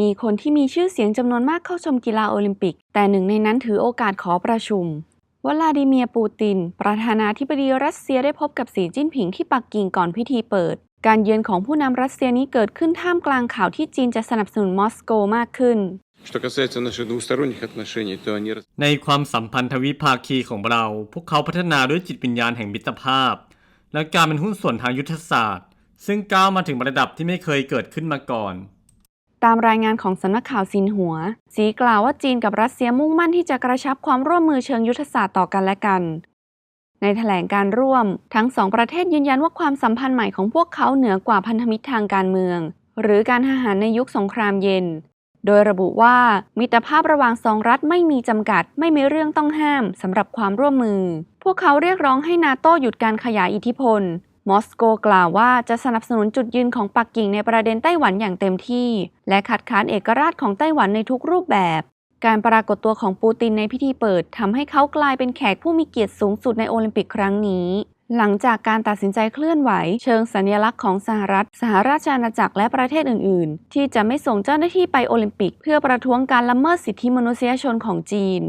มีคนที่มีชื่อเสียงจำนวนมากเข้าชมกีฬาโอลิมปิก แต่หนึ่งในนั้นถือโอกาสขอประชุมวลาดิเมียปูติน ประธานาธิบดีรัสเซียได้พบกับสีจิ้นผิงที่ปักกิ่งก่อนพิธีเปิด การเยือนของผู้นำรัสเซียนี้เกิดขึ้นท่ามกลางข่าวที่จีนจะสนับสนุนมอสโกมากขึ้น ในความสัมพันธวิภาคีของเรา พวกเขาพัฒนาด้วยจิตวิญญาณแห่งมิตรภาพ และการเป็นหุ้นส่วนทางยุทธศาสตร์ ซึ่งก้าวมาถึงระดับที่ไม่เคยเกิดขึ้นมาก่อน ตามรายงานของสำนักข่าวซินหัว สีกล่าวว่าจีนกับรัสเซียมุ่งมั่นที่จะกระชับความร่วมมือเชิงยุทธศาสตร์ต่อกันและกัน ในแถลงการร่วม ทั้งสองประเทศยืนยันว่าความสัมพันธ์ใหม่ของพวกเขาเหนือกว่าพันธมิตรทางการเมือง หรือการทหารในยุคสงครามเย็น โดยระบุว่ามิตรภาพระหว่างสองรัฐไม่มีจำกัด ไม่มีเรื่องต้องห้ามสำหรับความร่วมมือ พวกเขาเรียกร้องให้นาโต้หยุดการขยายอิทธิพล มอสโกกล่าวว่าจะสนับสนุนจุดยืนของปักกิ่งในประเด็นไต้หวันอย่างเต็มที่ และขัดขานเอกราชของไต้หวันในทุกรูปแบบ การปรากฏตัวของปูตินในพิธีเปิดทำให้เขากลายเป็นแขกผู้มีเกียรติสูงสุดในโอลิมปิกครั้งนี้หลังจากการตัดสินใจเคลื่อนไหว เชิงสัญลักษณ์ของสหรัฐ สหราชอาณาจักรและประเทศอื่น ๆ ที่จะไม่ส่งเจ้าหน้าที่ไปโอลิมปิก เพื่อประท้วงการละเมิดสิทธิมนุษยชนของจีน